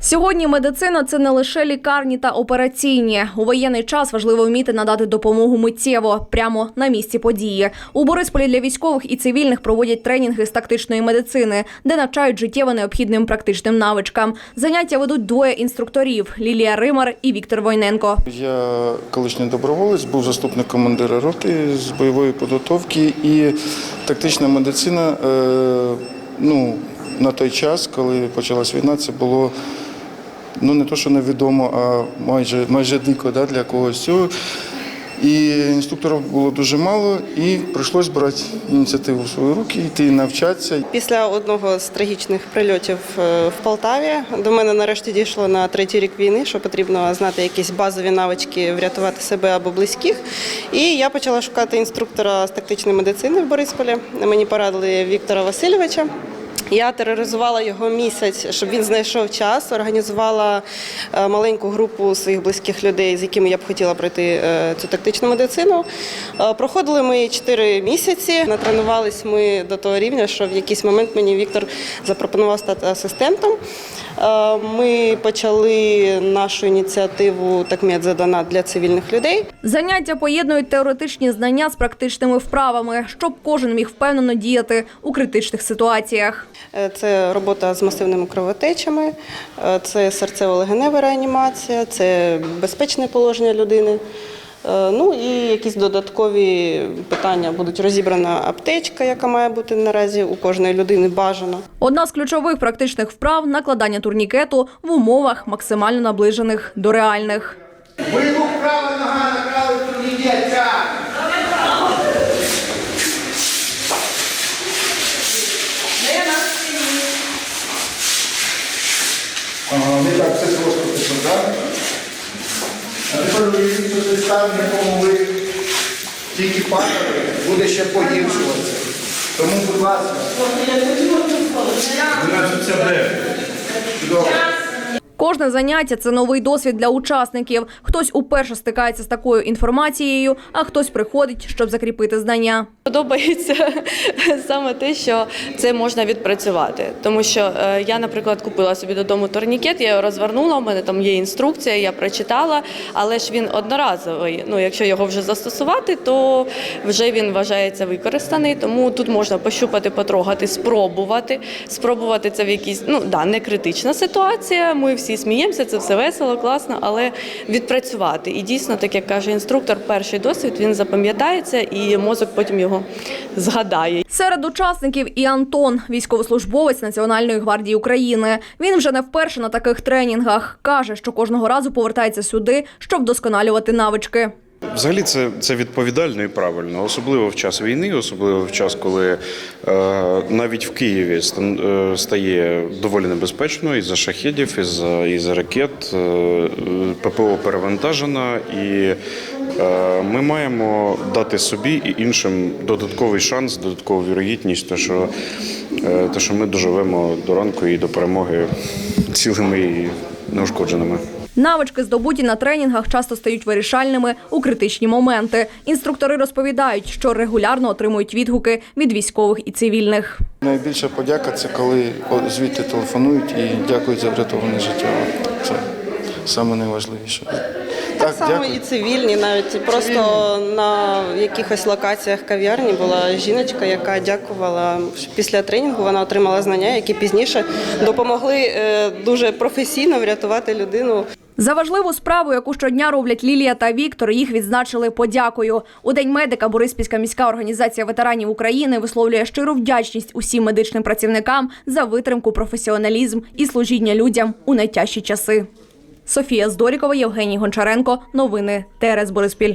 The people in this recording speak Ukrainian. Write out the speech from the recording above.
Сьогодні медицина це не лише лікарні та операційні. У воєнний час важливо вміти надати допомогу миттєво, прямо на місці події. У Борисполі для військових і цивільних проводять тренінги з тактичної медицини, де навчають життєво необхідним практичним навичкам. Заняття ведуть двоє інструкторів: Лілія Римар і Віктор Войненко. Я колишній доброволець, був заступник командира роти з бойової підготовки і тактична медицина. е, Ну, на той час, коли почалась війна, це було ну не то, що невідомо, а майже майже дико да, для когось. І інструкторів було дуже мало, і прийшлось брати ініціативу в свої руки, йти навчатися. Після одного з трагічних прильотів е, в Полтаві до мене нарешті дійшло на третій рік війни, що потрібно знати якісь базові навички врятувати себе або близьких. І я почала шукати інструктора з тактичної медицини в Борисполі. Мені порадили Віктора Васильовича. Я тероризувала його місяць, щоб він знайшов час, організувала е, маленьку групу своїх близьких людей, з якими я б хотіла пройти е, цю тактичну медицину. Е, Проходили ми 4 місяці. Натренувались ми до того рівня, що в якийсь момент мені Віктор запропонував стати асистентом. Е, Ми почали нашу ініціативу «Такмед за донат» для цивільних людей. Заняття поєднують теоретичні знання з практичними вправами, щоб кожен міг впевнено діяти у критичних ситуаціях. Е, Це робота з масивними кровотечами, е, це серцево-легенева реанімація, це безпечне положення людини. Е, Ну і якісь додаткові питання будуть розібрана аптечка, яка має бути наразі у кожної людини бажано. Одна з ключових практичних вправ накладання турнікету в умовах максимально наближених до реальних. Вибух права нога на правий турнікет. Ага, не так все просто тепер, так? А тепер уявіть, що цей стан, в якому ви тільки падали, буде ще погіршуватися. Тому, будь ласка. 12 Б. Чудово. Кожне заняття це новий досвід для учасників. Хтось уперше стикається з такою інформацією, а хтось приходить, щоб закріпити знання. Подобається саме те, що це можна відпрацювати. Тому що е, я, наприклад, купила собі додому турнікет, я його розвернула, у мене там є інструкція, я прочитала, але ж він одноразовий. Ну, якщо його вже застосувати, то вже він вважається використаний. Тому тут можна пощупати, потрогати, спробувати. Спробувати це в якійсь, ну да, не критична ситуація. Ми всі сміємося, це все весело, класно, але відпрацювати. І дійсно, так як каже інструктор, перший досвід він запам'ятається і мозок потім його згадає. Серед учасників і Антон, військовослужбовець Національної гвардії України. Він вже не вперше на таких тренінгах. каже, що кожного разу повертається сюди, щоб вдосконалювати навички. Взагалі це, це відповідально і правильно, особливо в час війни, особливо в час, коли е, навіть в Києві е, стає доволі небезпечно із-за шахедів, із-за, із-за ракет, е, ППО перевантажена, і е, ми маємо дати собі і іншим додатковий шанс, додаткову вірогідність, те, що, е, що ми доживемо до ранку і до перемоги цілими і неушкодженими. Навички, здобуті на тренінгах, часто стають вирішальними у критичні моменти. Інструктори розповідають, що регулярно отримують відгуки від військових і цивільних. Найбільша подяка це коли звідти телефонують і дякують за врятоване життя. Це найважливіше. Так само і цивільні, навіть просто на якихось локаціях кав'ярні була жіночка, яка дякувала після тренінгу. Вона отримала знання, які пізніше допомогли е, дуже професійно врятувати людину. За важливу справу, яку щодня роблять Лілія та Віктор, їх відзначили подякою. У день медика Бориспільська міська організація ветеранів України висловлює щиру вдячність усім медичним працівникам за витримку, професіоналізм і служіння людям у найтяжчі часи. Софія Здорікова, Євгеній Гончаренко. Новини ТРС Бориспіль.